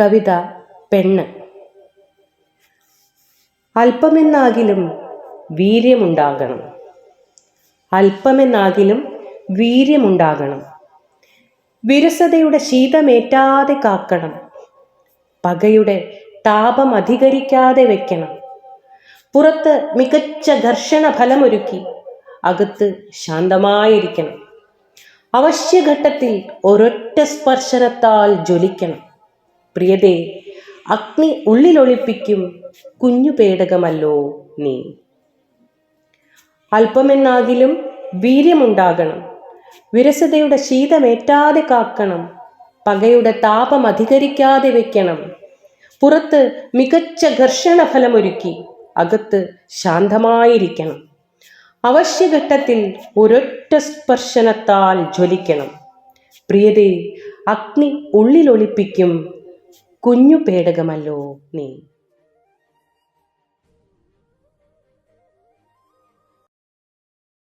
കവിത പെണ്ണ്. അല്പമെന്നാകിലും വീര്യമുണ്ടാകണം. അല്പമെന്നാകിലും വീര്യമുണ്ടാകണം. വിരസതയുടെ ശീതമേറ്റാതെ കാക്കണം. പകയുടെ താപം അധികരിക്കാതെ വെക്കണം. പുറത്ത് മികച്ച ഘർഷണ ഫലമൊരുക്കി അകത്ത് ശാന്തമായിരിക്കണം. അവശ്യഘട്ടത്തിൽ ഒരൊറ്റ സ്പർശനത്താൽ ജ്വലിക്കണം. പ്രിയതേ അഗ്നി ഉള്ളിലൊളിപ്പിക്കും കുഞ്ഞു പേടകമല്ലോ നീ. അല്പമെന്നാകിലും വീര്യമുണ്ടാകണം. വിരസതയുടെ ശീതമേറ്റാതെ കാക്കണം. പകയുടെ താപം അധികരിക്കാതെ വെക്കണം. പുറത്ത് മികച്ച ഘർഷണ ഫലമൊരുക്കി അകത്ത് ശാന്തമായിരിക്കണം. അവശ്യഘട്ടത്തിൽ ഒരൊറ്റ സ്പർശനത്താൽ ജ്വലിക്കണം. പ്രിയതേ അഗ്നി ഉള്ളിലൊളിപ്പിക്കും കുഞ്ഞു പേടകമല്ലോ നീ.